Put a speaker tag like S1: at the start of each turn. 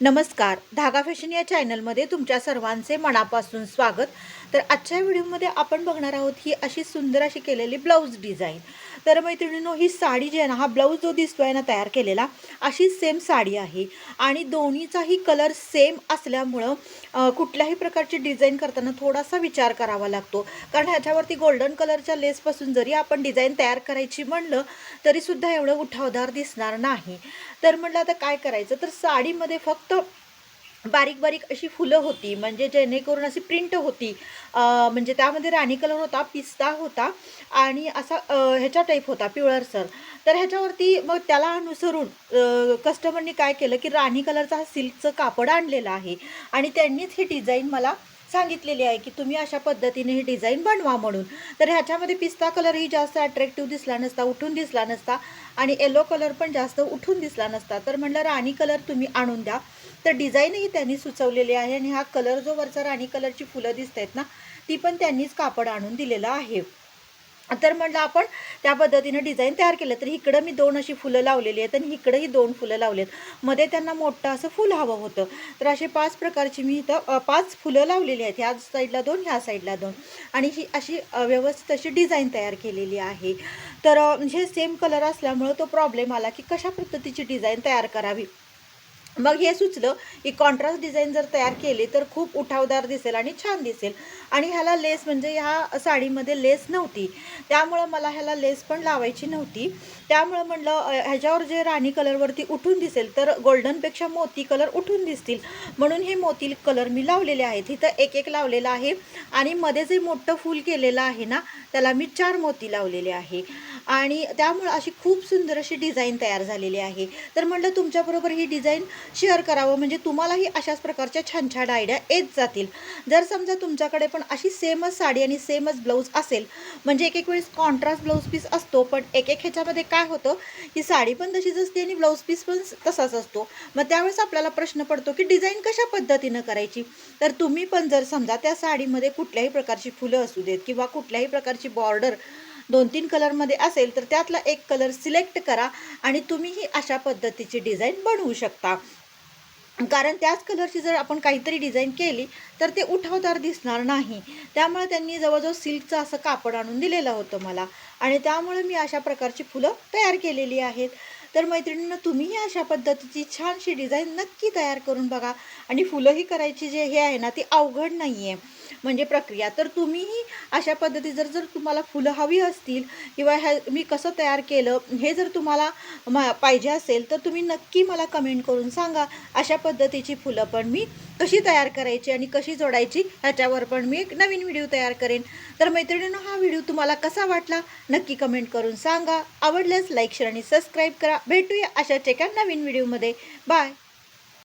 S1: नमस्कार. धागा फॅशन या चॅनलमध्ये तुमच्या सर्वांचे मनापासून स्वागत. तर आजच्या व्हिडिओमध्ये आपण बघणार आहोत ही अशी सुंदर अशी केलेली ब्लाऊज डिझाईन. तर मैत्रिणींनो ही साडी जी आहे ना हा ब्लाऊज जो दिसतोय ना तयार केलेला अशी सेम साडी आहे. आणि दोन्हीचाही कलर सेम असल्यामुळं कुठल्याही प्रकारची डिझाईन करताना थोडासा विचार करावा लागतो. कारण ह्याच्यावरती गोल्डन कलरच्या लेसपासून जरी आपण डिझाईन तयार करायची म्हणलं तरीसुद्धा एवढं उठावदार दिसणार नाही. तर म्हटलं आता काय करायचं? तर साडीमध्ये फक्त बारीक बारीक अशी फुलं होती म्हणजे जेणेकरून अशी प्रिंट होती. म्हणजे त्यामध्ये राणी कलर होता पिस्ता होता आणि असा ह्याच्या टाईप होता पिवळरसर तर ह्याच्यावरती मग त्याला अनुसरून कस्टमरनी काय केलं की राणी कलरचा हा सिल्कचं कापड आणलेलं आहे. आणि त्यांनीच ही डिझाईन मला सांगितलेली आहे की तुम्ही अशा पद्धतीने ही डिझाईन बनवा म्हणून. तर ह्याच्यामध्ये पिस्ता कलरही जास्त अट्रॅक्टिव्ह दिसला नसता उठून दिसला नसता आणि येलो कलर पण जास्त उठून दिसला नसता. तर म्हटलं राणी कलर तुम्ही आणून द्या. तर डिझाईनही त्यांनी सुचवलेली आहे आणि हा कलर जो वरचा राणी कलरची फुलं दिसत आहेत ना ती पण त्यांनीच कापड आणून दिलेलं आहे. तर म्हटलं आपण त्या पद्धतीनं डिझाईन तयार केलं. तर इकडं मी दोन अशी फुलं लावलेली आहेत आणि इकडंही दोन फुलं लावलेत मध्ये त्यांना मोठं असं फुल हवं होतं. तर असे पाच प्रकारची मी इथं पाच फुलं लावलेली आहेत. ह्या साईडला दोन ह्या साईडला दोन. आणि ही अशी व्यवस्थित अशी डिझाईन तयार केलेली आहे. तर हे सेम कलर असल्यामुळं तो प्रॉब्लेम आला की कशा पद्धतीची डिझाईन तयार करावी? मग हे सुचलं की कॉन्ट्रास्ट डिझाईन जर तयार केली तर खूप उठावदार दिसेल आणि छान दिसेल. आणि ह्याला लेस म्हणजे ह्या साडीमध्ये लेस नव्हती. त्यामुळं मला ह्याला लेस पण लावायची नव्हती. त्यामुळं म्हटलं ह्याच्यावर जे राणी कलरवरती उठून दिसेल तर गोल्डनपेक्षा मोती कलर उठून दिसतील. म्हणून हे मोती कलर मी लावलेले आहेत. इथं एक एक लावलेलं आहे. आणि मध्ये जे मोठं फूल केलेलं आहे ना त्याला मी चार मोती लावलेले आहे. आणि त्यामुळं अशी खूप सुंदर अशी डिझाईन तयार झालेली आहे. तर म्हटलं तुमच्याबरोबर ही डिझाईन शेअर करावं म्हणजे तुम्हालाही अशाच प्रकारच्या छान छान आयडिया येत जातील. जर समजा तुमच्याकडे पण अशी सेमच साडी आणि सेमच ब्लाऊज असेल म्हणजे एक एक वेळेस कॉन्ट्रास्ट ब्लाऊज पीस असतो पण एक एक ह्याच्यामध्ये काय होतं की साडी पण तशीच असते आणि ब्लाऊज पीस पण तसाच असतो. मग त्यावेळेस आपल्याला प्रश्न पडतो की डिझाईन कशा पद्धतीनं करायची? तर तुम्ही पण जर समजा त्या साडीमध्ये कुठल्याही प्रकारची फुलं असू देत किंवा कुठल्याही प्रकारची बॉर्डर दोन तीन कलरमध्ये असेल तर त्यातला एक कलर सिलेक्ट करा आणि तुम्हीही अशा पद्धतीची डिझाईन बनवू शकता. कारण त्याच कलरची जर आपण काहीतरी डिझाईन केली तर ते उठावदार दिसणार नाही. त्यामुळे त्यांनी जवळजवळ सिल्कचं असं कापड आणून दिलेलं होतं मला. आणि त्यामुळे मी अशा प्रकारची फुलं तयार केलेली आहेत. तर मैत्रिणींना तुम्हीही अशा पद्धतीची छानशी डिझाईन नक्की तयार करून बघा. आणि फुलंही करायची जे हे आहे ना ती अवघड नाही आहे म्हणजे प्रक्रिया. तर तुम्हीही अशा पद्धती जर जर तुम्हाला फुलं हवी असतील किंवा ह्या मी कसं तयार केलं हे जर तुम्हाला मा पाहिजे असेल तर तुम्ही नक्की मला कमेंट करून सांगा. अशा पद्धतीची फुलं पण मी कशी तयार करायची आणि कशी जोडायची ह्याच्यावर पण मी एक नवीन व्हिडिओ तयार करेन. तर मैत्रिणींनो हा व्हिडिओ तुम्हाला कसा वाटला नक्की कमेंट करून सांगा. आवडल्यास लाईक शेअर आणि सबस्क्राईब करा. भेटूया अशाच एका नवीन व्हिडिओमध्ये बाय